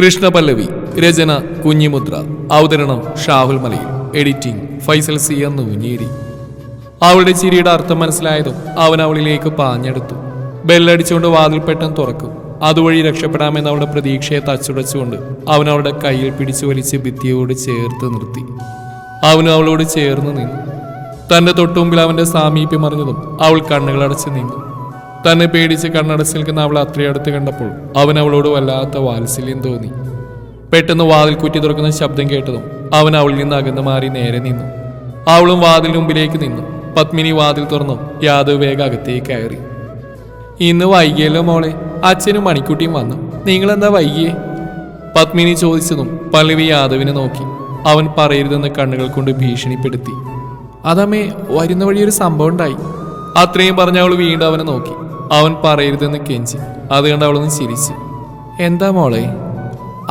കൃഷ്ണപല്ലവി രചന കുഞ്ഞിമുദ്ര. അവതരണം ഷാഹുൽ മലയിൽ. Editing Faisal C എന്ന് ഉഞ്ഞേരി അവളുടെ ചിരിയുടെ അർത്ഥം മനസ്സിലായതും അവൻ അവളിലേക്ക് പാഞ്ഞെടുത്തു. ബെല്ലടിച്ചുകൊണ്ട് വാതിൽ പെട്ടെന്ന് തുറക്കും. അതുവഴി രക്ഷപ്പെടാമെന്ന് അവളുടെ പ്രതീക്ഷയെ തച്ചുടച്ചുകൊണ്ട് അവൻ അവളുടെ കയ്യിൽ പിടിച്ചു വലിച്ച് ഭിത്തിയോട് ചേർത്ത് നിർത്തി. അവനും അവളോട് ചേർന്ന് നിന്നു. തന്റെ തൊട്ടുമുമ്പിൽ അവന്റെ സാമീപ്യം അറിഞ്ഞതും അവൾ കണ്ണുകളടച്ച് നിന്നു. തന്നെ പേടിച്ച് കണ്ണടച്ച് നിൽക്കുന്ന അവൾ അത്രയടുത്ത് കണ്ടപ്പോൾ അവൻ അവളോട് വല്ലാത്ത വാത്സല്യം തോന്നി. പെട്ടെന്ന് വാതിൽ കുറ്റി തുറക്കുന്ന ശബ്ദം കേട്ടതും അവൻ അവളിൽ നിന്ന് അകന്നു മാറി നേരെ നിന്നു. അവളും വാതിൽ മുമ്പിലേക്ക് നിന്നു. പത്മിനി വാതിൽ തുറന്നു യാദവ് വേഗം അകത്തേക്ക് കയറി. ഇന്ന് വൈകിയല്ലോ മോളെ. അച്ഛനും മണിക്കുട്ടിയും വന്നു. നിങ്ങളെന്താ വൈകിയേ? പത്മിനി ചോദിച്ചതും പല്ലവി യാദവിനെ നോക്കി. അവൻ പറയരുതെന്ന് കണ്ണുകൾ കൊണ്ട് ഭീഷണിപ്പെടുത്തി. അതമ്മേ വരുന്ന വഴി ഒരു സംഭവം ഉണ്ടായി. അത്രയും പറഞ്ഞ അവൾ വീണ്ടും അവനെ നോക്കി. അവൻ പറയരുതെന്ന് കെഞ്ചി. അത് കണ്ട് അവളൊന്ന് ചിരിച്ചു. എന്താ മോളെ?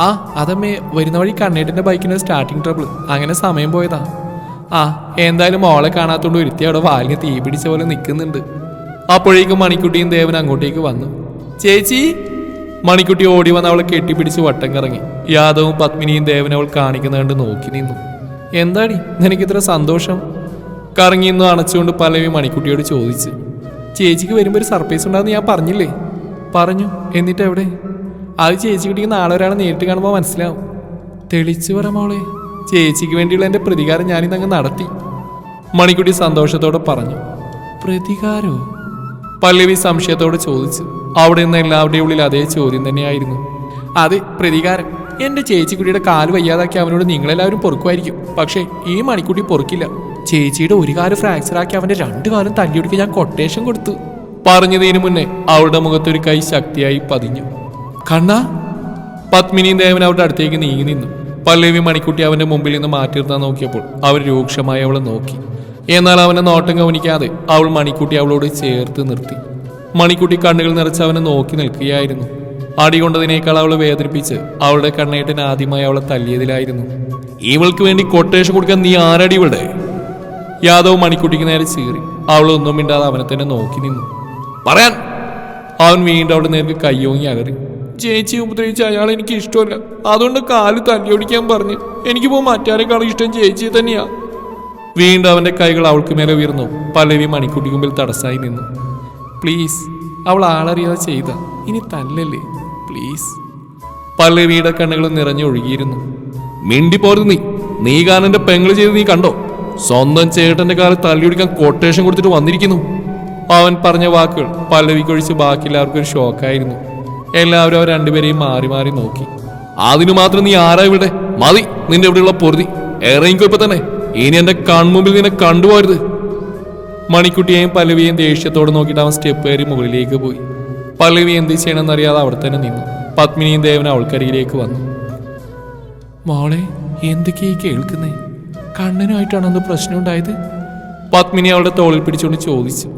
ആ അതമ്മേ വരുന്ന വഴി കണ്ണേട്ടിന്റെ ബൈക്കിന്റെ സ്റ്റാർട്ടിങ് ട്രബിൾ അങ്ങനെ സമയം പോയതാ. ആ എന്തായാലും മോളെ കാണാത്തോണ്ട് ഒരുത്തി അവിടെ വാലിന് തീ പിടിച്ച പോലെ നിൽക്കുന്നുണ്ട് അപ്പോഴേക്കും മണിക്കുട്ടിയും ദേവൻ അങ്ങോട്ടേക്ക് വന്നു. ചേച്ചി! മണിക്കുട്ടി ഓടി വന്ന് അവളെ കെട്ടിപ്പിടിച്ച് വട്ടം കറങ്ങി. യാദവും പത്മിനിയും ദേവൻ അവൾ കാണിക്കുന്ന കണ്ട് നോക്കി നിന്നു. എന്താടി? നിനക്കിത്ര സന്തോഷം? കറങ്ങിയെന്ന് അണച്ചുകൊണ്ട് പലവി മണിക്കുട്ടിയോട് ചോദിച്ചു. ചേച്ചിക്ക് വരുമ്പോൾ ഒരു സർപ്രൈസ് ഉണ്ടാകുന്ന ഞാൻ പറഞ്ഞില്ലേ? പറഞ്ഞു. എന്നിട്ട് എവിടെ? അത് ചേച്ചിക്കുട്ടിക്ക് നാളെ ഒരാളെ നേരിട്ട് കാണുമ്പോൾ മനസ്സിലാവും. തെളിച്ചു പറ മോളെ. ചേച്ചിക്ക് വേണ്ടിയുള്ള എന്റെ പ്രതികാരം ഞാനിന്ന് അങ്ങ് നടത്തി. മണിക്കുട്ടി സന്തോഷത്തോടെ പറഞ്ഞു. പ്രതികാരോ? പല്ലവി സംശയത്തോടെ ചോദിച്ചു. അവിടെ നിന്ന് എല്ലാവരുടെയും ഉള്ളിൽ അതേ ചോദ്യം തന്നെയായിരുന്നു. അതെ പ്രതികാരം. എന്റെ ചേച്ചിക്കുട്ടിയുടെ കാൽ വയ്യാതാക്കി അവനോട് നിങ്ങളെല്ലാവരും പൊറുക്കുമായിരിക്കും. പക്ഷേ ഈ മണിക്കുട്ടി പൊറുക്കില്ല. ചേച്ചിയുടെ ഒരു കാൽ ഫ്രാക്ചർ ആക്കി അവന്റെ രണ്ടു കാലം തല്ലിയൊടുക്കി ഞാൻ കൊട്ടേഷൻ കൊടുത്തു. പറഞ്ഞതിന് മുന്നേ അവളുടെ മുഖത്തൊരു കൈ ശക്തിയായി പതിഞ്ഞു. കണ്ണ. പത്മിനിയും ദേവൻ അവരുടെ അടുത്തേക്ക് നീങ്ങി നിന്നു. പല്ലവി മണിക്കുട്ടി അവന്റെ മുമ്പിൽ നിന്ന് മാറ്റി നിർത്താൻ നോക്കിയപ്പോൾ അവർ രൂക്ഷമായി അവളെ നോക്കി. എന്നാൽ അവനെ നോട്ടം ഗവനിക്കാതെ അവൾ മണിക്കുട്ടി അവളോട് ചേർത്ത് നിർത്തി. മണിക്കുട്ടി കണ്ണുകൾ നിറച്ച് അവനെ നോക്കി നിൽക്കുകയായിരുന്നു. അടി കൊണ്ടതിനേക്കാൾ അവളെ വേദനിപ്പിച്ച് അവളുടെ കണ്ണേട്ടൻ ആദ്യമായി അവളെ തല്ലിയതിലായിരുന്നു. ഇവൾക്ക് വേണ്ടി കൊട്ടേഷൻ കൊടുക്കാൻ നീ ആരടി ഇവിടെ? യാദവ് മണിക്കുട്ടിക്ക് നേരെ ചീറി. അവളൊന്നും മിണ്ടാതെ അവനെ തന്നെ നോക്കി നിന്നു. പറയാൻ. അവൻ വീണ്ടും അവിടെ നേരെ കയ്യോങ്ങി അകറി ചേച്ചി ഉപദ്രവിച്ച അയാൾ എനിക്ക് ഇഷ്ടമല്ല. അതുകൊണ്ട് കാൽ തല്ലിയൊടിക്കാൻ പറഞ്ഞു എനിക്കിപ്പോ മറ്റാരെക്കാളും ഇഷ്ടം ചേച്ചിയെ തന്നെയാ. വീണ്ടും അവന്റെ കൈകൾ അവൾക്ക് മേലെ ഉയർന്നു. പലവി മണിക്കുട്ടിക്ക് മുമ്പിൽ തടസ്സായി നിന്നു. പ്ലീസ് അവൾ ആളറിയാതെ ചെയ്ത. ഇനി തല്ലല്ലേ? പ്ലീസ്. പല്ലവിയുടെ കണ്ണുകൾ നിറഞ്ഞൊഴുകിയിരുന്നു. മിണ്ടിപ്പോരുത് നീ. നീ കാനന്റെ പെങ്ങൾ ചെയ്ത് നീ കണ്ടോ? സ്വന്തം ചേട്ടന്റെ കാലം തള്ളിയൊടിക്കാൻ കൊട്ടേഷൻ കൊടുത്തിട്ട് വന്നിരിക്കുന്നു. അവൻ പറഞ്ഞ വാക്കുകൾ പല്ലവിക്കൊഴിച്ച് ബാക്കി എല്ലാവർക്കും ഒരു ഷോക്കായിരുന്നു എല്ലാവരും അവർ രണ്ടുപേരെയും മാറി മാറി നോക്കി. അതിനു മാത്രം നീ ആരാ ഇവിടെ? മതി നിന്റെ ഇവിടെയുള്ള പൊറുതി. ഇറങ്ങിക്കോ ഇപ്പൊ തന്നെ. ഇനി എന്റെ കൺമുമ്പിൽ നിന്നെ കണ്ടുപോരുത് മണിക്കുട്ടിയെയും പല്ലവിയെയും ദേഷ്യത്തോട് നോക്കിയിട്ട് അവൻ സ്റ്റെപ്പ് കയറി മുകളിലേക്ക് പോയി. പല്ലവി എന്ത് ചെയ്യണമെന്ന് അറിയാതെ അവിടെ തന്നെ നിന്നു. പത്മിനിയും ദേവനും അവൾക്കരികിലേക്ക് വന്നു. മോളെ എന്തൊക്കെയായി കേൾക്കുന്നേ? കണ്ണനുമായിട്ടാണോ അന്ന് പ്രശ്നം ഉണ്ടായത്. പത്മിനി അവളുടെ തോളിൽ പിടിച്ചുകൊണ്ട് ചോദിച്ചു.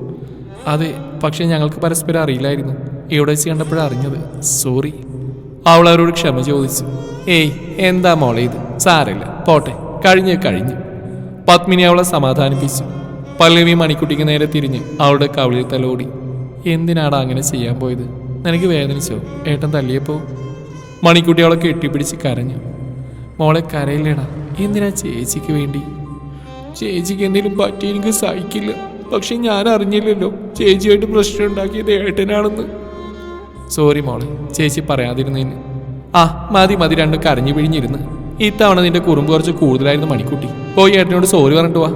അതെ പക്ഷേ ഞങ്ങൾക്ക് പരസ്പരം അറിയില്ലായിരുന്നു. ഇവിടെ വെച്ച് കണ്ടപ്പോഴാണ് അറിഞ്ഞത്? സോറി. അവൾ അവരോട് ക്ഷമ ചോദിച്ചു. ഏയ് എന്താ മോളെ ഇത്? സാരമില്ല. പോട്ടെ. കഴിഞ്ഞ് കഴിഞ്ഞു. പത്മിനി അവളെ സമാധാനിപ്പിച്ചു. പല്ലവി മണിക്കുട്ടിക്ക് നേരെ തിരിഞ്ഞ് അവളുടെ കവിളിൽ തലോടി എന്തിനാടാ അങ്ങനെ ചെയ്യാൻ പോയത്? നിനക്ക് വേദനിച്ചോ? ഏട്ടൻ തല്ലിയപ്പോ? മണിക്കുട്ടി അവളെ കെട്ടിപ്പിടിച്ച് കരഞ്ഞു. മോളെ കരയില്ലേടാ. എന്തിനാ ചേച്ചിക്ക് വേണ്ടി? ചേച്ചിക്ക് എന്തെങ്കിലും പറ്റി എനിക്ക് സഹിക്കില്ല. പക്ഷെ ഞാൻ അറിഞ്ഞില്ലല്ലോ ചേച്ചിയായിട്ട് പ്രശ്നം ഉണ്ടാക്കിയത് ഏട്ടനാണെന്ന്. സോറി മോളെ ചേച്ചി പറയാതിരുന്നതിന്. ആ മതി മതി രണ്ടും കരഞ്ഞു പിഴിഞ്ഞിരുന്ന്. ഇത്തവണ നിന്റെ കുറുമ്പ് കുറച്ച് കൂടുതലായിരുന്നു മണിക്കുട്ടി. പോയി ഏട്ടനോട് സോറി പറഞ്ഞിട്ട് വാ.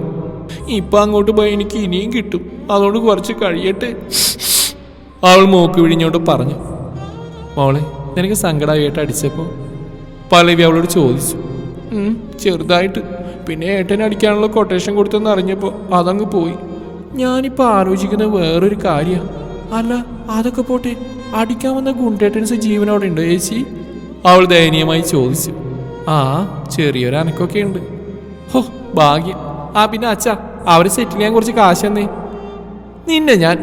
ഇപ്പൊ അങ്ങോട്ട് പോയി എനിക്ക് ഇനിയും കിട്ടും. അതുകൊണ്ട് കുറച്ച് കഴിയട്ടെ. അവൾ മൂക്ക് വിഴിഞ്ഞോണ്ട് പറഞ്ഞു. മോളെ നിനക്ക് സങ്കടമായിട്ട് അടിച്ചപ്പോ? പലവി അവളോട് ചോദിച്ചു. "ഉം, ചെറുതായിട്ട്. പിന്നെ ഏട്ടനെ അടിക്കാനുള്ള കൊട്ടേഷൻ കൊടുത്തെന്ന് അറിഞ്ഞപ്പോൾ അതങ്ങ് പോയി. ഞാനിപ്പോൾ ആലോചിക്കുന്ന വേറൊരു കാര്യമാണ് അല്ല അതൊക്കെ പോട്ടെ. അടിക്കാൻ വന്ന ഗുണ്ടേട്ടൻസ് ജീവനോടെ ഉണ്ടോ ചേച്ചി അവൾ ദയനീയമായി ചോദിച്ചു. ആ ചെറിയൊരു അനക്കൊക്കെ ഉണ്ട്. ഹോ ഭാഗ്യം. ആ പിന്നെ അച്ഛാ അവരെ സെറ്റിൽ ചെയ്യാൻ കുറച്ച് കാശ് തന്നേ. നിന്നെ ഞാൻ.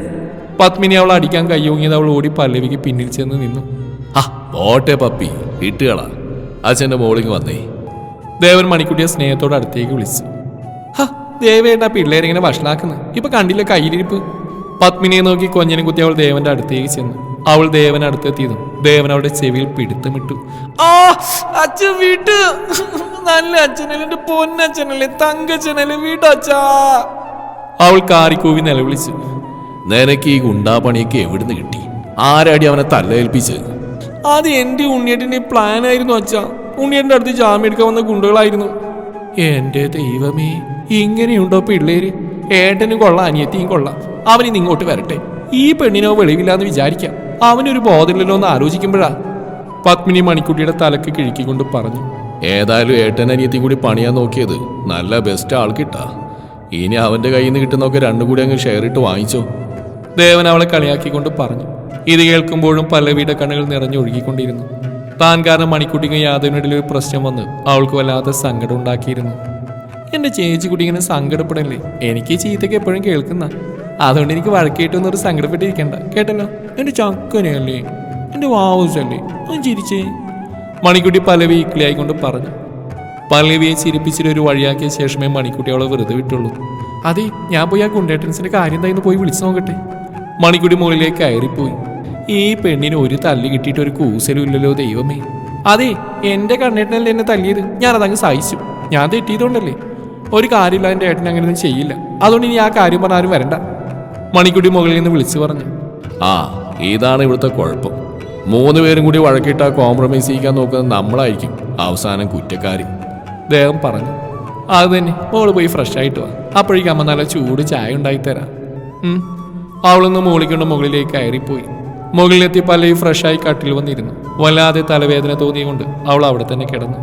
പത്മിനി അവൾ അടിക്കാൻ കയ്യോങ്ങിയത് അവൾ ഓടി പല്ലവിക്ക് പിന്നിൽ ചെന്ന് നിന്നു. ആ പോട്ടെ പപ്പി. ഇട്ടുകളാ അച്ഛന്റെ മോളിങ് വന്നേ. ദേവൻ മണിക്കുട്ടിയെ സ്നേഹത്തോടെ അടുത്തേക്ക് വിളിച്ചു. ഹ പിള്ളേരെ പിള്ളേരിങ്ങനെ വഷളാക്കുന്നു? ഇപ്പൊ കണ്ടില്ല കയ്യിലിരിപ്പ്? പത്മിനിയെ നോക്കി കൊഞ്ഞനും കുത്തി അവൾ ദേവന്റെ അടുത്തേക്ക് ചെന്നു. അവൾ ദേവൻ അടുത്തെത്തിയതും ദേവൻ അവളുടെ ചെവിയിൽ പിടുത്തമിട്ടു. ആ അച്ഛൻ വീട്ട്. നല്ല അച്ഛനല്ലേ പൊന്നച്ഛനല്ലേ തങ്കച്ഛനല്ലേ വീട്ടച്ഛാ അവൾ കാറിക്കൂവി നിലവിളിച്ചു. നിനക്ക് ഈ ഗുണ്ടാപണിയൊക്കെ എവിടുന്ന് കിട്ടി? ആരാടി അവനെ തല്ലേൽപ്പിച്ചത് അത് എന്റെ ഉണ്ണിയേട്ടന്റെ പ്ലാൻ ആയിരുന്നു അച്ഛാ. ഉണ്ണിയേട്ടന്റെ അടുത്ത് ജാമ്യം എടുക്കാൻ വന്ന ഗുണ്ടകളായിരുന്നു. എന്റെ ദൈവമേ ഇങ്ങനെയുണ്ടോ പിള്ളേര്? ഏട്ടനും കൊള്ളാം അനിയത്തിയും കൊള്ളാം. അവനിന്ന് ഇങ്ങോട്ട് വരട്ടെ. ഈ പെണ്ണിനോ വെളിവില്ലാന്ന് വിചാരിക്കാം. അവനൊരു ബോധമില്ലല്ലോ എന്ന് ആലോചിക്കുമ്പോഴാ. പത്മിനി മണിക്കുട്ടിയുടെ തലക്ക് കിഴുക്കിക്കൊണ്ട് പറഞ്ഞു. ഏതായാലും ഏട്ടൻ അനിയത്തി കൂടി പണിയാൻ നോക്കിയത് നല്ല ബെസ്റ്റ് ആൾ കിട്ടാ. ഇനി അവന്റെ കയ്യിൽ നിന്ന് കിട്ടുന്നൊക്കെ രണ്ടും കൂടി അങ്ങ് ഷെയർ ഇട്ട് വാങ്ങിച്ചോ. ദേവൻ അവളെ കളിയാക്കിക്കൊണ്ട് പറഞ്ഞു. ഇത് കേൾക്കുമ്പോഴും പല്ലവിയുടെ കണ്ണുകൾ നിറഞ്ഞൊഴുകിക്കൊണ്ടിരുന്നു. താൻ കാരണം മണിക്കുട്ടിക്ക് യാതൊന്നിടയിൽ ഒരു പ്രശ്നം വന്ന് അവൾക്ക് വല്ലാത്ത സങ്കടം ഉണ്ടാക്കിയിരുന്നു. എന്റെ ചേച്ചി കുട്ടി ഇങ്ങനെ സങ്കടപ്പെടല്ലേ എനിക്ക് ചീത്തക്ക് എപ്പോഴും കേൾക്കുന്ന. അതുകൊണ്ട് എനിക്ക് വഴക്കേട്ടൊന്നും ഒരു സങ്കടപ്പെട്ടിരിക്കണ്ട. കേട്ടല്ലോ? എന്റെ ചക്കനയല്ലേ എന്റെ വാവൂസല്ലേ? അവൻ ചിരിച്ചേ. മണിക്കുട്ടി പല്ലവി ഇക്കിളിയായിക്കൊണ്ട് പറഞ്ഞു. പല്ലവിയെ ചിരിപ്പിച്ചിട്ട് ഒരു വഴിയാക്കിയ ശേഷമേ മണിക്കുട്ടി അവളെ വെറുതെ വിട്ടുള്ളൂ. അതെ ഞാൻ പോയി ആ ഗുണ്ടേട്ടൻസിന്റെ കാര്യം എന്തായിരുന്നു പോയി വിളിച്ചു നോക്കട്ടെ? മണിക്കുട്ടി മുകളിലേക്ക് കയറിപ്പോയി. ഈ പെണ്ണിന് ഒരു തല്ല് കിട്ടിയിട്ട് ഒരു കൂസലും ഇല്ലല്ലോ ദൈവമേ. അതെ എന്റെ കണ്ണേട്ടനല്ലേ എന്നെ തല്ലിയത്? ഞാനതങ്ങ് സഹിച്ചു. ഞാൻ തെറ്റിയതുകൊണ്ടല്ലേ? ഒരു കാര്യമില്ല എന്റെ ഏട്ടൻ അങ്ങനെയൊന്നും ചെയ്യില്ല. അതുകൊണ്ട് ഇനി ആ കാര്യം പറഞ്ഞാലും വരണ്ട. മണിക്കുട്ടി മുകളിൽ നിന്ന് വിളിച്ചു പറഞ്ഞു. ആ ഇതാണ് ഇവിടുത്തെ കുഴപ്പം. മൂന്ന് പേരും കൂടി വഴക്കിട്ടാ കോംപ്രമൈസ് ചെയ്യിക്കാൻ നോക്കുന്നത് നമ്മളായിരിക്കും. അവസാനം കുറ്റക്കാരി. ദേഹം പറഞ്ഞു. അത് തന്നെ മോൾ പോയി ഫ്രഷ് ആയിട്ട് വാ. അപ്പോഴേക്കും അമ്മ നല്ല ചൂട് ചായ ഉണ്ടായി തരാം. അവളൊന്ന് മോളിക്കൊണ്ട് മുകളിലേക്ക് കയറിപ്പോയി. മുകളിലെത്തി പലയും ഫ്രഷായി കട്ടിൽ വന്നിരുന്നു. വല്ലാതെ തലവേദന തോന്നിയുകൊണ്ട് അവൾ അവിടെ തന്നെ കിടന്നു.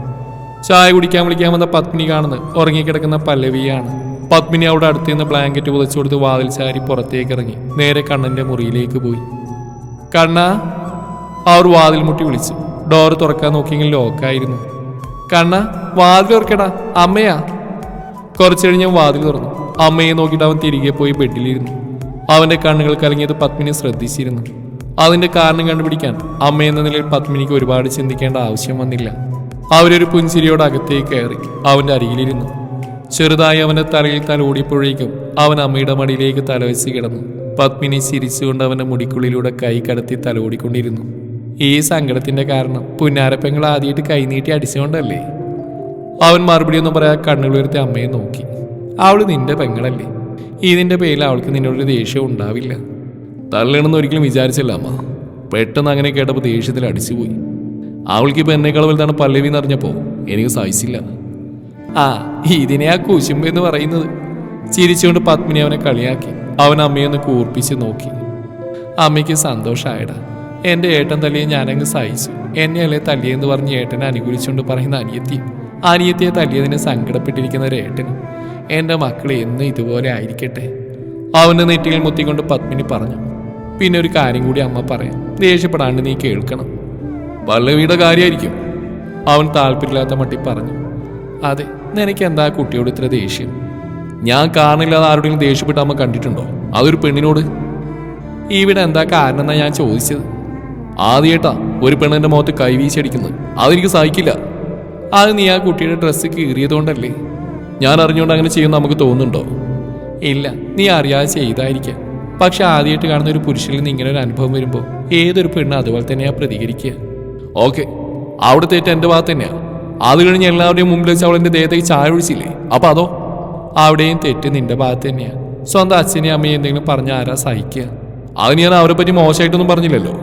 ചായ കുടിക്കാൻ വിളിക്കാൻ വന്ന പത്മിനി കാണുന്നത് ഉറങ്ങിക്കിടക്കുന്ന പല്ലവിയാണ്. പത്മിനി അവിടെ അടുത്ത് നിന്ന് ബ്ലാങ്കറ്റ് പുതച്ചു കൊടുത്ത് വാതിൽ ചാരി പുറത്തേക്ക് ഇറങ്ങി. നേരെ കണ്ണന്റെ മുറിയിലേക്ക് പോയി. കണ്ണ അവർ വാതിൽ മുട്ടി വിളിച്ചു. ഡോർ തുറക്കാൻ നോക്കിയെങ്കിൽ ലോക്കായിരുന്നു. കണ്ണ വാതിൽ തുറക്കടാ അമ്മയാ. കുറച്ചു കഴിഞ്ഞ് വാതിൽ തുറന്നു. അമ്മയെ നോക്കിയിട്ട് അവൻ തിരികെ പോയി ബെഡിലിരുന്നു. അവന്റെ കണ്ണുകൾ കലങ്ങിയത് പത്മിനി ശ്രദ്ധിച്ചിരുന്നു. അതിന്റെ കാരണം കണ്ടുപിടിക്കാൻ അമ്മ എന്ന നിലയിൽ പത്മിനിക്ക് ഒരുപാട് ചിന്തിക്കേണ്ട ആവശ്യം വന്നില്ല. അവരൊരു പുഞ്ചിരിയോട് അകത്തേക്ക് കയറി അവന്റെ അരികിലിരുന്നു. ചെറുതായി അവന്റെ തലയിൽ താൻ ഓടിയപ്പോഴേക്കും അവൻ അമ്മയുടെ മടിയിലേക്ക് തലവെച്ച് കിടന്നു. പത്മിനി ചിരിച്ചുകൊണ്ട് അവന്റെ മുടിക്കുള്ളിലൂടെ കൈ കടത്തി തലോടിക്കൊണ്ടിരുന്നു ഈ സങ്കടത്തിന്റെ കാരണം പുന്നാരപ്പെങ്ങൾ ആദ്യമായിട്ട് കൈനീട്ടി അടിച്ചുകൊണ്ടല്ലേ? അവൻ മറുപടി ഒന്നും പറയാ കണ്ണുകൾ ഉയർത്തി അമ്മയെ നോക്കി. അവൾ നിന്റെ പെങ്ങളല്ലേ? ഇതിന്റെ പേരിൽ അവൾക്ക് നിന്നോടൊരു ദേഷ്യം ഉണ്ടാവില്ല. തള്ളണമെന്ന് ഒരിക്കലും വിചാരിച്ചില്ല അമ്മ. പെട്ടെന്ന് അങ്ങനെ കേട്ടപ്പോൾ ദേഷ്യത്തിൽ അടിച്ചുപോയി. അവൾക്കിപ്പോൾ എന്നേക്കാൾ വലുതാണ് പല്ലവി എന്നറിഞ്ഞപ്പോൾ എനിക്ക് സഹിച്ചില്ല. ആ ഇതിനെ ആ കുശുമ്പ എന്ന് പറയുന്നത്. ചിരിച്ചുകൊണ്ട് പത്മിനി അവനെ കളിയാക്കി. അവൻ അമ്മയെ ഒന്ന് കൂർപ്പിച്ച് നോക്കി. അമ്മയ്ക്ക് സന്തോഷമായടാ എന്റെ ഏട്ടൻ തല്ലിയെ ഞാനങ്ങ് സഹിച്ചു. എന്നെയല്ലേ തല്ലിയെന്ന് പറഞ്ഞ് ഏട്ടനെ അനുകൂലിച്ചുകൊണ്ട് പറയുന്ന അനിയത്തി. അനിയത്തിയെ തല്ലിയതിനെ സങ്കടപ്പെട്ടിരിക്കുന്ന ഒരു ഏട്ടന് എന്റെ മക്കൾ എന്നും ഇതുപോലെ ആയിരിക്കട്ടെ. അവന്റെ നെറ്റിയിൽ മുത്തിക്കൊണ്ട് പത്മിനി പറഞ്ഞു. പിന്നെ ഒരു കാര്യം കൂടി അമ്മ പറയാം. ദേഷ്യപ്പെടാണ്ട് നീ കേൾക്കണം. പല്ലവിയുടെ കാര്യമായിരിക്കും അവൻ താല്പര്യമില്ലാത്ത മട്ടി പറഞ്ഞു. അതെ നിനക്ക് എന്താ കുട്ടിയോട് ഇത്ര ദേഷ്യം? ഞാൻ കാണില്ലാതെ ആരോടെങ്കിലും ദേഷ്യപ്പെട്ട് അമ്മ കണ്ടിട്ടുണ്ടോ? അതൊരു പെണ്ണിനോട്? ഇവിടെ എന്താ കാരണം എന്നാ ഞാൻ ചോദിച്ചത്. ആദ്യേട്ടാ ഒരു പെണ്ണിന്റെ മുഖത്ത് കൈവീശടിക്കുന്നത് അതെനിക്ക് സഹിക്കില്ല. അത് നീ ആ കുട്ടിയുടെ ഡ്രസ്സ് കീറിയതുകൊണ്ടല്ലേ? ഞാൻ അറിഞ്ഞുകൊണ്ട് അങ്ങനെ ചെയ്യുമെന്ന് നമുക്ക് തോന്നുന്നുണ്ടോ? ഇല്ല നീ അറിയാതെ ചെയ്തായിരിക്കാം. പക്ഷെ ആദ്യമായിട്ട് കാണുന്ന ഒരു പുരുഷനിൽ നിന്ന് ഇങ്ങനെ ഒരു അനുഭവം വരുമ്പോൾ ഏതൊരു പെണ്ണ് അതുപോലെ തന്നെയാ പ്രതികരിക്കുക. ഓക്കെ അവിടെ തെറ്റ് എന്റെ ഭാഗത്ത് തന്നെയാ. അത് കഴിഞ്ഞ് എല്ലാവരുടെയും മുമ്പിൽ വെച്ച് അവൾ എന്റെ ദേഹത്തേക്ക് ചായ ഒഴിച്ചില്ലേ അപ്പൊ അതോ? അവിടെയും തെറ്റ് നിന്റെ ഭാഗത്ത് തന്നെയാ. സ്വന്തം അച്ഛനെയും അമ്മയും എന്തെങ്കിലും പറഞ്ഞ ആരാ സഹിക്കുക? അത് ഞാൻ അവരെ പറ്റി മോശമായിട്ടൊന്നും പറഞ്ഞില്ലല്ലോ.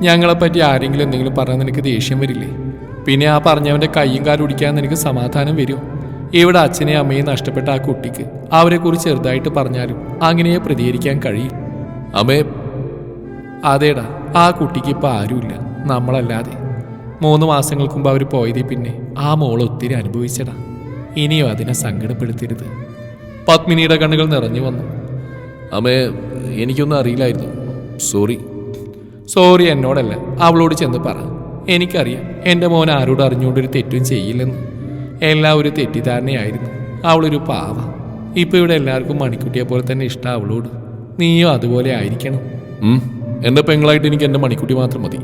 ഞങ്ങളെ പറ്റി ആരെങ്കിലും എന്തെങ്കിലും പറഞ്ഞാൽ നിനക്ക് ദേഷ്യം വരില്ലേ? പിന്നെ ആ പറഞ്ഞവന്റെ കൈയും കാലും ഒടിക്കാൻ നിനക്ക് സമാധാനം വരുമോ ഇവിടെ അച്ഛനെ അമ്മയെ നഷ്ടപ്പെട്ട ആ കുട്ടിക്ക് അവരെക്കുറിച്ച് ചെറുതായിട്ട് പറഞ്ഞാലും അങ്ങനെയെ പ്രതികരിക്കാൻ കഴിയും. അമ്മേ അതേടാ ആ കുട്ടിക്ക് ഇപ്പം ആരുമില്ല. നമ്മളല്ലാതെ. മൂന്ന് മാസങ്ങൾക്ക് മുമ്പ് അവർ പോയതിൽ പിന്നെ ആ മോൾ ഒത്തിരി അനുഭവിച്ചടാ. ഇനിയും അതിനെ സങ്കടപ്പെടുത്തരുത്. പത്മിനിയുടെ കണ്ണുകൾ നിറഞ്ഞു വന്നു. അമ്മേ എനിക്കൊന്നും അറിയില്ലായിരുന്നു. സോറി. സോറി എന്നോടല്ല അവളോട് ചെന്ന് പറ. എനിക്കറിയാം എന്റെ മോൻ ആരോട് അറിഞ്ഞുകൊണ്ടൊരു തെറ്റും ചെയ്യില്ലെന്ന്. എല്ലാം ഒരു തെറ്റിദ്ധാരണയായിരുന്നു. അവളൊരു പാവ. ഇപ്പൊ ഇവിടെ എല്ലാവർക്കും മണിക്കുട്ടിയെ പോലെ തന്നെ ഇഷ്ടം അവളോട്. നീയോ അതുപോലെ ആയിരിക്കണം. എന്റെ പെങ്ങളായിട്ട് എനിക്ക് എന്റെ മണിക്കുട്ടി മാത്രം മതി.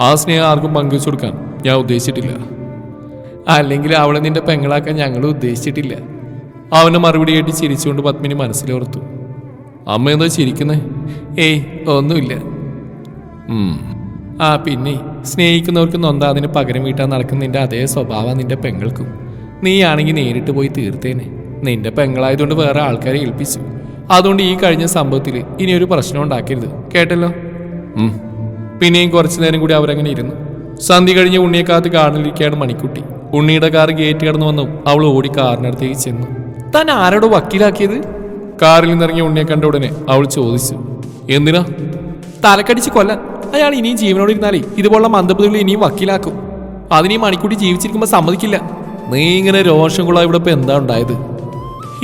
ആ സ്നേഹം ആർക്കും പങ്കുവച്ചു കൊടുക്കാൻ ഞാൻ ഉദ്ദേശിച്ചിട്ടില്ല. അല്ലെങ്കിൽ അവളെ നിന്റെ പെങ്ങളാക്കാൻ ഞങ്ങൾ ഉദ്ദേശിച്ചിട്ടില്ല. അവനെ മറുപടി കേട്ട് ചിരിച്ചുകൊണ്ട് പത്മിനി മനസ്സിലോർത്തു അമ്മ എന്താ ചിരിക്കുന്നേ? ഏയ് ഒന്നുമില്ല. ഉം. ആ പിന്നെ. സ്നേഹിക്കുന്നവർക്ക് നൊന്ത അതിന് പകരം വീട്ടാൻ നടക്കുന്ന നിന്റെ അതേ സ്വഭാവം നിന്റെ പെങ്ങൾക്കും. നീയാണെങ്കിൽ നേരിട്ട് പോയി തീർത്തേനെ. നിന്റെ പെങ്ങളായതുകൊണ്ട് വേറെ ആൾക്കാരെ ഏൽപ്പിച്ചു. അതുകൊണ്ട് ഈ കഴിഞ്ഞ സംഭവത്തിൽ ഇനി ഒരു പ്രശ്നം ഉണ്ടാക്കരുത്. കേട്ടല്ലോ. പിന്നെയും കുറച്ചു നേരം കൂടി അവരങ്ങനെ ഇരുന്നു. സന്ധി കഴിഞ്ഞ് ഉണ്ണിയെ കാത്ത് കാറിലിരിക്കുകയാണ് മണിക്കുട്ടി. ഉണ്ണിയുടെ കാർ ഗേറ്റ് കടന്നു വന്നു. അവൾ ഓടി കാറിനടുത്തേക്ക് ചെന്നു. താൻ ആരോട് വക്കീലാക്കിയത്? കാറിൽ നിന്നിറങ്ങിയ ഉണ്ണിയെ കണ്ട ഉടനെ അവൾ ചോദിച്ചു. എന്തിനാ? തലക്കടിച്ച് കൊല്ലാൻ. അയാൾ ഇനിയും ജീവനോട് ഇരുന്നാലേ ഇതുപോലുള്ള മന്ദബുദ്ധികൾ ഇനിയും വക്കീലാക്കും. അതിനീ മണിക്കൂട്ടി ജീവിച്ചിരിക്കുമ്പോൾ സമ്മതിക്കില്ല. നീ ഇങ്ങനെ രോഷം കൊള്ളാൻ ഇവിടെ ഇപ്പൊ എന്താ ഉണ്ടായത്?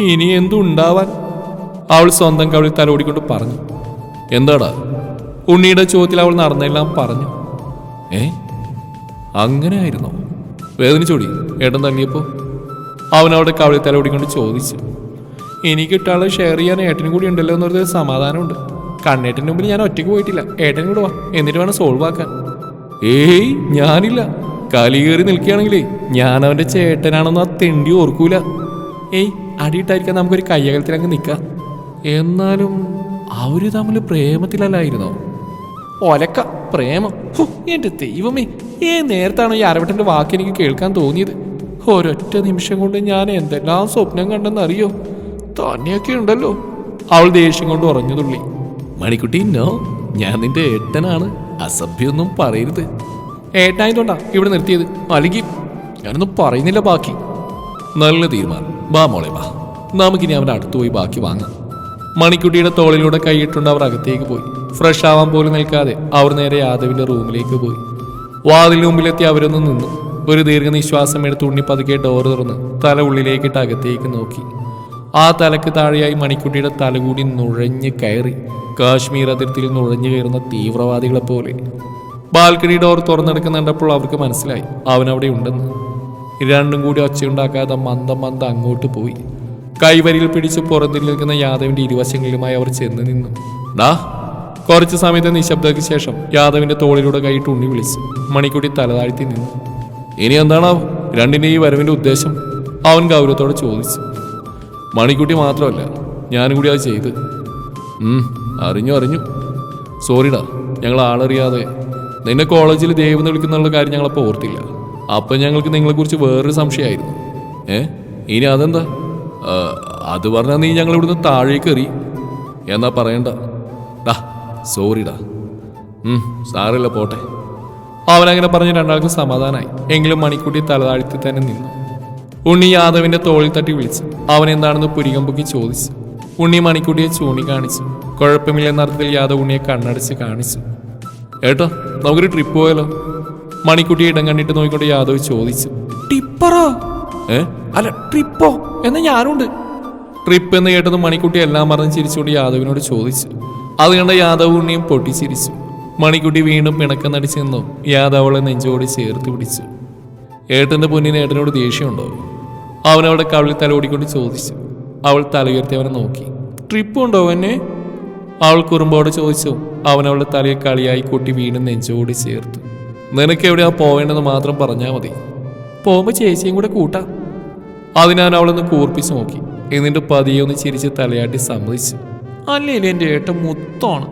ഇനി എന്തുണ്ടാവാൻ? അവൾ സ്വന്തം കവിളിൽ തലോടിക്കൊണ്ട് പറഞ്ഞു. എന്താടാ? ഉണ്ണിയുടെ ചോദ്യത്തിൽ അവൾ നടന്നെല്ലാം പറഞ്ഞു. ഏ? അങ്ങനെ ആയിരുന്നോ വേദനിച്ചോടി ഏട്ടൻ തങ്ങിയപ്പോൾ അവൻ അവിടെ കവിളിൽ തലോടിക്കൊണ്ട് ചോദിച്ചു. എനിക്ക് കിട്ടാനുള്ള ഷെയർ ചെയ്യാൻ ഏട്ടനും കൂടി ഉണ്ടല്ലോ എന്നൊരു സമാധാനമുണ്ട്. കണ്ണേട്ടന്റെ മുമ്പിൽ ഞാൻ ഒറ്റയ്ക്ക് പോയിട്ടില്ല. ഏട്ടൻ കൂടെ വാ. എന്നിട്ട് വേണം സോൾവ് ആക്കാൻ. ഏയ് ഞാനില്ല. കലി കയറി നിൽക്കുകയാണെങ്കിലേ ഞാൻ അവന്റെ ചേട്ടനാണെന്ന് ആ തെണ്ടി ഓർക്കൂല. ഏയ് അടിയിട്ടായിരിക്കാം നമുക്കൊരു കയ്യകലത്തിലങ്ങ് നിൽക്കാം എന്നാലും അവർ തമ്മിൽ പ്രേമത്തിലല്ലായിരുന്നോ? ഒലക്ക പ്രേമം. എന്റെ ദൈവമേ ഏ നേരത്താണ് ഈ അരവട്ടന്റെ വാക്ക് എനിക്ക് കേൾക്കാൻ തോന്നിയത്? ഒരൊറ്റ നിമിഷം കൊണ്ട് ഞാൻ എന്തെല്ലാം സ്വപ്നം കണ്ടെന്നറിയോ? തന്നെയൊക്കെ ഉണ്ടല്ലോ. അവൾ ദേഷ്യം കൊണ്ട് ഉറഞ്ഞു തുള്ളി. മണിക്കുട്ടി നോ ഞാൻ നിന്റെ ഏട്ടനാണ്. അസഭ്യൊന്നും പറയരുത്. ഏട്ടായതുകൊണ്ടാ ഇവിടെ നിർത്തിയത്. അല്ലെങ്കിൽ ഞാനൊന്നും പറയുന്നില്ല ബാക്കി. നല്ല തീരുമാനം. ബാ മോളെ ബാ നമുക്കിനി അവന്റെ അടുത്ത് പോയി ബാക്കി വാങ്ങാം. മണിക്കുട്ടിയുടെ തോളിലൂടെ കൈയിട്ടുകൊണ്ട് അവർ അകത്തേക്ക് പോയി. ഫ്രഷ് ആവാൻ പോലും നിൽക്കാതെ അവർ നേരെ യാദവിന്റെ റൂമിലേക്ക് പോയി. വാതിലിന് മുമ്പിലെത്തി അവരൊന്ന് നിന്നു. ഒരു ദീർഘനിശ്വാസം എടുത്ത് ഉണ്ണിപ്പതുക്കെ ഡോർ തുറന്ന് തല ഉള്ളിലേക്കിട്ട് അകത്തേക്ക് നോക്കി. ആ തലക്ക് താഴെയായി മണിക്കുട്ടിയുടെ തലകൂടി നുഴഞ്ഞ് കയറി. കാശ്മീർ അതിർത്തിയിൽ നുഴഞ്ഞു കയറുന്ന തീവ്രവാദികളെ പോലെ. ബാൽക്കണി ഡോർ തുറന്നെടുക്കുന്ന കണ്ടപ്പോൾ അവർക്ക് മനസ്സിലായി അവൻ അവിടെ ഉണ്ടെന്ന്. രണ്ടും കൂടി ഒച്ചയുണ്ടാക്കാതെ മന്ദം മന്ദം അങ്ങോട്ട് പോയി. കൈവരിയിൽ പിടിച്ച് പുറത്തിൽ നിൽക്കുന്ന യാദവിന്റെ ഇരുവശങ്ങളിലുമായി അവർ ചെന്ന് നിന്നു. ഡാ കുറച്ച് സമയത്തെ നിശബ്ദതയ്ക്ക് ശേഷം യാദവിന്റെ തോളിലൂടെ കൈയിട്ട് ഉണ്ണി വിളിച്ചു മണിക്കുട്ടി തലതാഴ്ത്തി നിന്നു. ഇനി എന്താണോ രണ്ടിന്റെ ഈ വരവിന്റെ ഉദ്ദേശം? അവൻ ഗൗരവത്തോടെ ചോദിച്ചു. മണിക്കുട്ടി മാത്രമല്ല ഞാനും കൂടി അത് ചെയ്ത്. അറിഞ്ഞു അറിഞ്ഞു. സോറിടാ ഞങ്ങൾ ആളറിയാതെ. നിന്നെ കോളേജിൽ ദൈവം എന്ന് വിളിക്കുന്നുള്ള കാര്യം ഞങ്ങളപ്പോൾ ഓർത്തില്ല. അപ്പം ഞങ്ങൾക്ക് നിങ്ങളെക്കുറിച്ച് വേറൊരു സംശയമായിരുന്നു. ഏ ഇനി അതെന്താ? അത് പറഞ്ഞാൽ നീ ഞങ്ങൾ ഇവിടുന്ന് താഴേക്ക് എറി. എന്നാ പറയണ്ട. ഡാ സോറിടാ സാറില്ല പോട്ടെ. അവനങ്ങനെ പറഞ്ഞ് രണ്ടാൾക്കും സമാധാനമായി എങ്കിലും മണിക്കുട്ടി തലതാഴ്ത്തി തന്നെ നിന്നു. ഉണ്ണി യാദവിന്റെ തോളിൽ തട്ടി വിളിച്ചു അവൻ എന്താണെന്ന് പുരികം പൊക്കി ചോദിച്ചു. ഉണ്ണി മണിക്കുട്ടിയെ ചൂണ്ടിക്കാണിച്ചു കുഴപ്പമില്ലെന്ന അർത്ഥത്തിൽ യാദവ് ഉണ്ണിയെ കണ്ണടച്ച് കാണിച്ചു. ഏട്ടോ നമുക്കൊരു ട്രിപ്പ് പോയാലോ? മണിക്കുട്ടി ഇടം കണ്ടിട്ട് നോക്കിക്കൊണ്ട് യാദവ് ചോദിച്ചു. ടിപ്പറോ അല്ല ട്രിപ്പോ എന്നാ ഞാനുണ്ട്. ട്രിപ്പ് എന്ന് കേട്ടത് മണിക്കുട്ടി എല്ലാം പറഞ്ഞ് ചിരിച്ചുകൊണ്ട് യാദവിനോട് ചോദിച്ചു. അത് കണ്ട യാദവ് ഉണ്ണിയും പൊട്ടിച്ചിരിച്ചു. മണിക്കുട്ടി വീണ്ടും പിണക്കം നടിച്ചു നിന്നു. യാദവ് അവളെ നെഞ്ചോട് ചേർത്ത് പിടിച്ചു. ഏട്ടന്റെ പൊന്നിന് ഏട്ടനോട് ദേഷ്യമുണ്ടോ? അവൻ അവളുടെ കവിളിൽ തലോടിക്കൊണ്ട് ചോദിച്ചു. അവൾ തലയുയർത്തി അവനെ നോക്കി. ട്രിപ്പ് ഉണ്ടോ എന്നെ അവൾ കുറുമ്പോട് ചോദിച്ചു. അവൻ അവളുടെ തലയെ കളിയായി കൂട്ടി വീണ്ടും നെഞ്ചോട് ചേർത്തു. നിനക്ക് എവിടെയാ പോവേണ്ടെന്ന് മാത്രം പറഞ്ഞാൽ മതി. പോകുമ്പോൾ ചേച്ചിയും കൂടെ കൂട്ടാം. അതിനാൽ അവളൊന്ന് കൂർപ്പിച്ച് നോക്കി. എന്നിട്ട് പതിയെ ഒന്ന് ചിരിച്ച് തലയാട്ടി സമ്മതിച്ചു. അല്ലേലും എന്റെ ഏട്ട മുത്താണ്.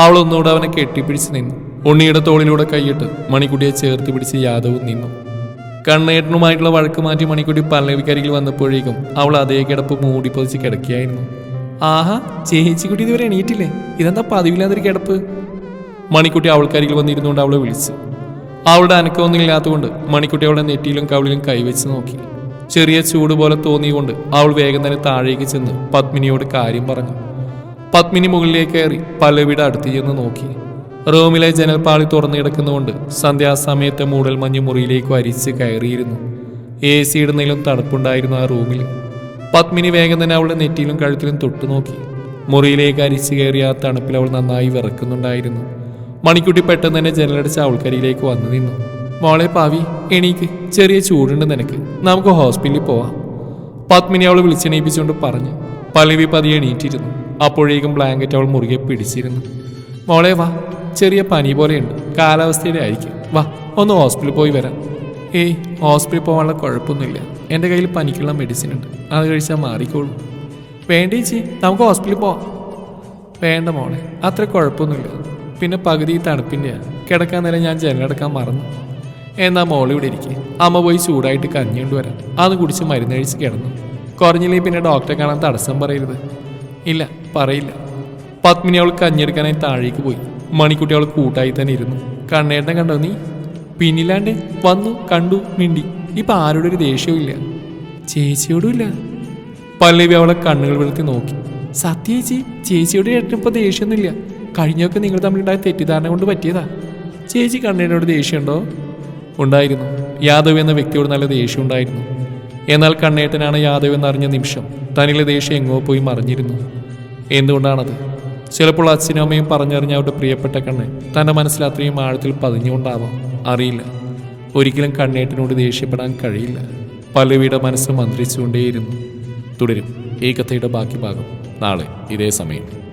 അവൾ ഒന്നുകൂടെ അവനെ കെട്ടിപ്പിടിച്ച് നിന്നു. ഉണ്ണിയുടെ തോളിലൂടെ കൈയിട്ട് മണിക്കുട്ടിയെ ചേർത്ത് പിടിച്ച് യാദവും നിന്നു. കണ്ണേട്ടനുമായിട്ടുള്ള വഴക്ക് മാറ്റി മണിക്കുട്ടി പല്ലവിക്കരികിൽ വന്നപ്പോഴേക്കും അവൾ അതേ കിടപ്പ് മൂടി പൊതിച്ച് കിടക്കുകയായിരുന്നു. ആഹാ ചേച്ചിക്കുട്ടി ഇതുവരെ എണീറ്റില്ലേ? ഇതെന്താ പതിവില്ലാത്തൊരു കിടപ്പ്? മണിക്കുട്ടി അവൾക്കരികിൽ വന്നിരുന്നുകൊണ്ട് അവളെ വിളിച്ചു. അവളുടെ അനക്കമൊന്നും ഇല്ലാത്തതുകൊണ്ട് മണിക്കുട്ടി അവളുടെ നെറ്റിയിലും കവിളിലും കൈവച്ച് നോക്കി. ചെറിയ ചൂട് പോലെ തോന്നിയുകൊണ്ട് അവൾ വേഗം തന്നെ താഴേക്ക് ചെന്ന് പത്മിനിയോട് കാര്യം പറഞ്ഞു. പത്മിനി മുകളിലേക്ക് കയറി പല്ലവിയുടെ അടുത്ത് ചെന്ന് നോക്കി. റൂമിലെ ജനൽപ്പാളി തുറന്നു കിടക്കുന്നതുകൊണ്ട് സന്ധ്യാസമയത്ത് മൂടൽ മഞ്ഞ് മുറിയിലേക്ക് അരിച്ച് കയറിയിരുന്നു. എ സി ഇടുന്നതിലും തണുപ്പുണ്ടായിരുന്നു ആ റൂമിൽ. പത്മിനി വേഗം തന്നെ അവളുടെ നെറ്റിയിലും കഴുത്തിലും തൊട്ടു നോക്കി മുറിയിലേക്ക് അരിച്ചു കയറി ആ തണുപ്പിൽ അവൾ നന്നായി വിറക്കുന്നുണ്ടായിരുന്നു. മണിക്കുട്ടി പെട്ടെന്ന് തന്നെ ജനലടിച്ച് അവൾക്കരിയിലേക്ക് വന്നു നിന്നു. മോളെ പാവി എണീക്ക്. ചെറിയ ചൂടുണ്ട് നിനക്ക്. നമുക്ക് ഹോസ്പിറ്റലിൽ പോവാം. പത്മിനി അവൾ വിളിച്ചെണീപ്പിച്ചുകൊണ്ട് പറഞ്ഞു. പലവി പതിയെ എണീറ്റിരുന്നു. അപ്പോഴേക്കും ബ്ലാങ്കറ്റ് അവൾ മുറുകെ പിടിച്ചിരുന്നു. മോളെ വാ. ചെറിയ പനി പോലെയുണ്ട്. കാലാവസ്ഥയുടെ ആയിരിക്കും. വാ ഒന്ന് ഹോസ്പിറ്റലിൽ പോയി വരാം. ഏയ് ഹോസ്പിറ്റലിൽ പോകാനുള്ള കുഴപ്പമൊന്നുമില്ല. എന്റെ കയ്യിൽ പനിക്കുള്ള മെഡിസിൻ ഉണ്ട്. അത് കഴിച്ചാൽ മാറിക്കോളൂ. വേണ്ട ചേച്ചി നമുക്ക് ഹോസ്പിറ്റലിൽ പോവാം. വേണ്ട മോളെ അത്ര കുഴപ്പമൊന്നുമില്ല. പിന്നെ പകുതി തണുപ്പിന്റെയാണ് കിടക്കാൻ നേരം ഞാൻ ജനലടക്കാൻ മറന്നു. എന്നാ മോൾ ഇവിടെ ഇരിക്കുക അമ്മ പോയി ചൂടായിട്ട് കഞ്ഞി വരാം. അത് കുടിച്ച് മരുന്നഴിച്ച് കിടന്നു. കുറഞ്ഞില്ലേ പിന്നെ ഡോക്ടറെ കാണാൻ തടസ്സം പറയരുത്. ഇല്ല പറയില്ല. പത്മിനി അവൾ കഞ്ഞെടുക്കാനായി താഴേക്ക് പോയി. മണിക്കുട്ടി അവൾ കൂട്ടായി തന്നെ ഇരുന്നു. കണ്ണേട്ടൻ കണ്ടോ നീ? പിന്നില്ലാണ്ട് വന്നു കണ്ടു മിണ്ടി. ഇപ്പൊ ആരോടും ഒരു ദേഷ്യവും ഇല്ല. ചേച്ചിയോടും ഇല്ല. പല്ലവി അവളെ കണ്ണുകൾ വെളുത്തി നോക്കി. സത്യേച്ചി ചേച്ചിയോട് ഏട്ടനിപ്പോ ദേഷ്യമൊന്നുമില്ല കഴിഞ്ഞൊക്കെ നിങ്ങൾ തമ്മിലുണ്ടായ തെറ്റിദ്ധാരണ കൊണ്ട് പറ്റിയതാ. ചേച്ചി കണ്ണേട്ടനോട് ദേഷ്യമുണ്ടോ? ഉണ്ടായിരുന്നു. യാദവ് എന്ന വ്യക്തിയോട് നല്ല ദേഷ്യം ഉണ്ടായിരുന്നു. എന്നാൽ കണ്ണേട്ടനാണ് യാദവ് എന്നറിഞ്ഞ നിമിഷം തനിലെ ദേഷ്യം എങ്ങോ പോയി മറിഞ്ഞിരുന്നു. എന്തുകൊണ്ടാണത്? ചിലപ്പോൾ അച്ഛനും അമ്മയും പറഞ്ഞറിഞ്ഞ അവരുടെ പ്രിയപ്പെട്ട കണ്ണ് തന്റെ മനസ്സിൽ അത്രയും ആഴത്തിൽ പതിഞ്ഞുകൊണ്ടാവാം. അറിയില്ല. ഒരിക്കലും കണ്ണേട്ടിനോട് ദേഷ്യപ്പെടാൻ കഴിയില്ല. പല്ലവിയുടെ മനസ്സ് മന്ത്രിച്ചുകൊണ്ടേയിരുന്നു തുടരും. ഈ കഥയുടെ ബാക്കി ഭാഗം നാളെ ഇതേ സമയം.